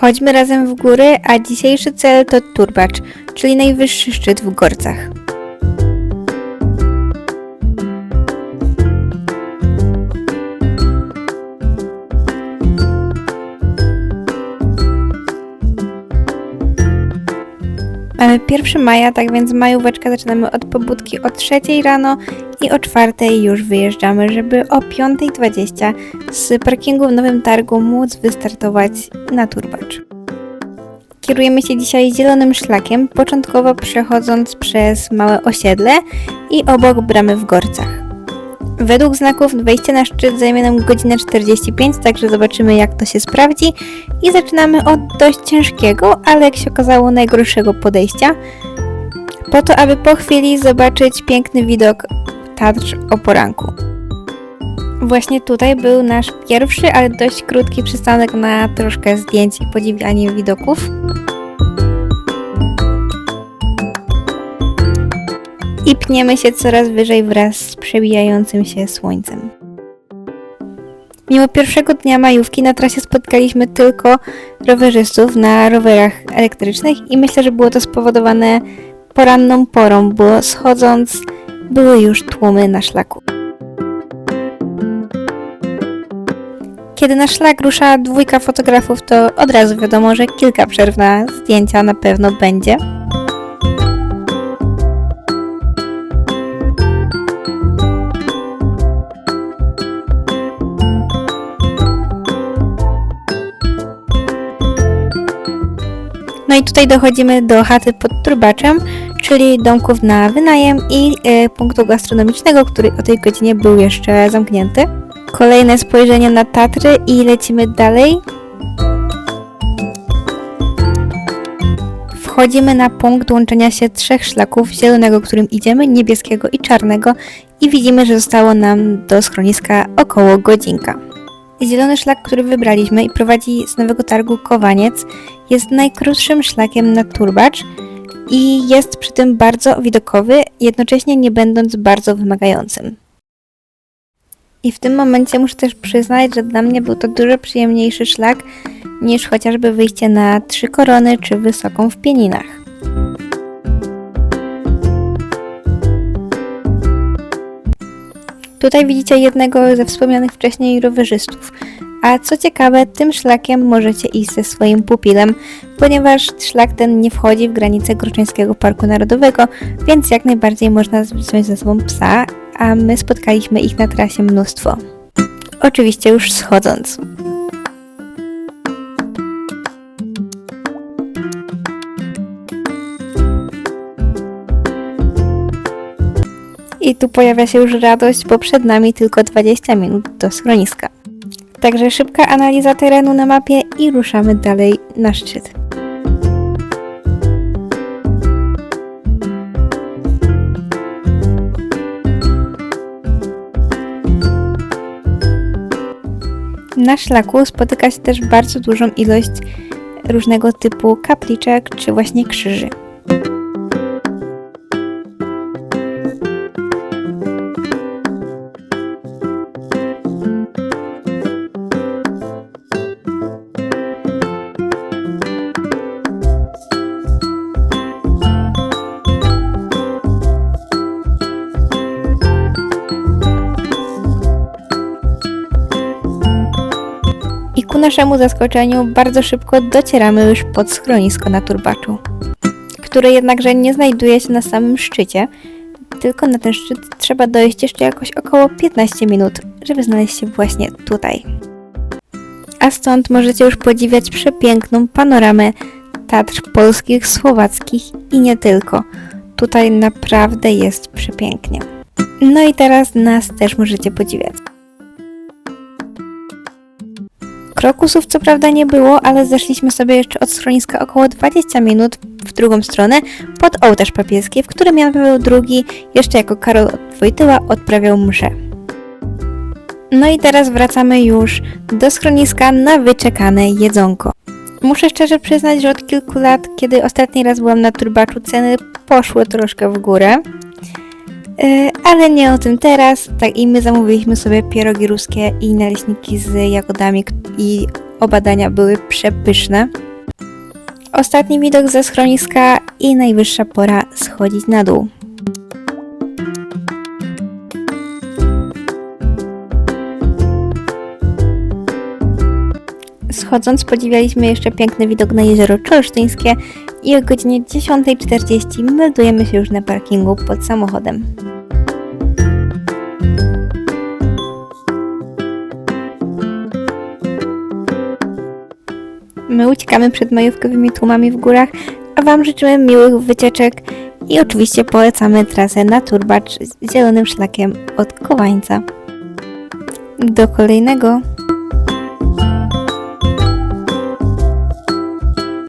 Chodźmy razem w góry, a dzisiejszy cel to Turbacz, czyli najwyższy szczyt w Gorcach. Mamy 1 maja, tak więc majóweczkę zaczynamy od pobudki o 3 rano i o 4 już wyjeżdżamy, żeby o 5.20 z parkingu w Nowym Targu móc wystartować na turbacz. Kierujemy się dzisiaj zielonym szlakiem, początkowo przechodząc przez małe osiedle i obok bramy w Gorcach. Według znaków wejście na szczyt zajmie nam godzinę 45, także zobaczymy jak to się sprawdzi. I zaczynamy od dość ciężkiego, ale jak się okazało najgorszego podejścia, po to aby po chwili zobaczyć piękny widok Tatr o poranku. Właśnie tutaj był nasz pierwszy, ale dość krótki przystanek na troszkę zdjęć i podziwianie widoków. I pniemy się coraz wyżej wraz z przebijającym się słońcem. Mimo pierwszego dnia majówki na trasie spotkaliśmy tylko rowerzystów na rowerach elektrycznych i myślę, że było to spowodowane poranną porą, bo schodząc były już tłumy na szlaku. Kiedy na szlak rusza dwójka fotografów, to od razu wiadomo, że kilka przerw na zdjęcia na pewno będzie. No i tutaj dochodzimy do chaty pod Turbaczem, czyli domków na wynajem i e, punktu gastronomicznego, który o tej godzinie był jeszcze zamknięty. Kolejne spojrzenie na Tatry i lecimy dalej. Wchodzimy na punkt łączenia się trzech szlaków, zielonego, którym idziemy, niebieskiego i czarnego i widzimy, że zostało nam do schroniska około godzinka. Zielony szlak, który wybraliśmy i prowadzi z Nowego Targu Kowaniec, jest najkrótszym szlakiem na turbacz i jest przy tym bardzo widokowy, jednocześnie nie będąc bardzo wymagającym. I w tym momencie muszę też przyznać, że dla mnie był to dużo przyjemniejszy szlak niż chociażby wyjście na Trzy Korony czy Wysoką w Pieninach. Tutaj widzicie jednego ze wspomnianych wcześniej rowerzystów. A co ciekawe, tym szlakiem możecie iść ze swoim pupilem, ponieważ szlak ten nie wchodzi w granice Groczeńskiego Parku Narodowego, więc jak najbardziej można wziąć ze sobą psa, a my spotkaliśmy ich na trasie mnóstwo. Oczywiście już schodząc. I tu pojawia się już radość, bo przed nami tylko 20 minut do schroniska. Także szybka analiza terenu na mapie i ruszamy dalej na szczyt. Na szlaku spotyka się też bardzo dużą ilość różnego typu kapliczek czy właśnie krzyży. Ku naszemu zaskoczeniu bardzo szybko docieramy już pod schronisko na Turbaczu, które jednakże nie znajduje się na samym szczycie, tylko na ten szczyt trzeba dojść jeszcze jakoś około 15 minut, żeby znaleźć się właśnie tutaj. A stąd możecie już podziwiać przepiękną panoramę Tatr polskich, słowackich i nie tylko. Tutaj naprawdę jest przepięknie. No i teraz nas też możecie podziwiać. Krokusów co prawda nie było, ale zeszliśmy sobie jeszcze od schroniska około 20 minut w drugą stronę pod ołtarz papieski, w którym Jan Paweł II jeszcze jako Karol Wojtyła odprawiał mszę. No i teraz wracamy już do schroniska na wyczekane jedzonko. Muszę szczerze przyznać, że od kilku lat, kiedy ostatni raz byłam na turbaczu, ceny poszły troszkę w górę. Yy, ale nie o tym teraz. Tak i my zamówiliśmy sobie pierogi ruskie i naleśniki z jagodami i oba dania były przepyszne. Ostatni widok ze schroniska i najwyższa pora schodzić na dół. Schodząc podziwialiśmy jeszcze piękny widok na jezioro Czolsztyńskie i o godzinie 10.40 meldujemy się już na parkingu pod samochodem. My uciekamy przed majówkowymi tłumami w górach, a Wam życzymy miłych wycieczek i oczywiście polecamy trasę na Turbacz z zielonym szlakiem od Kowańca. Do kolejnego!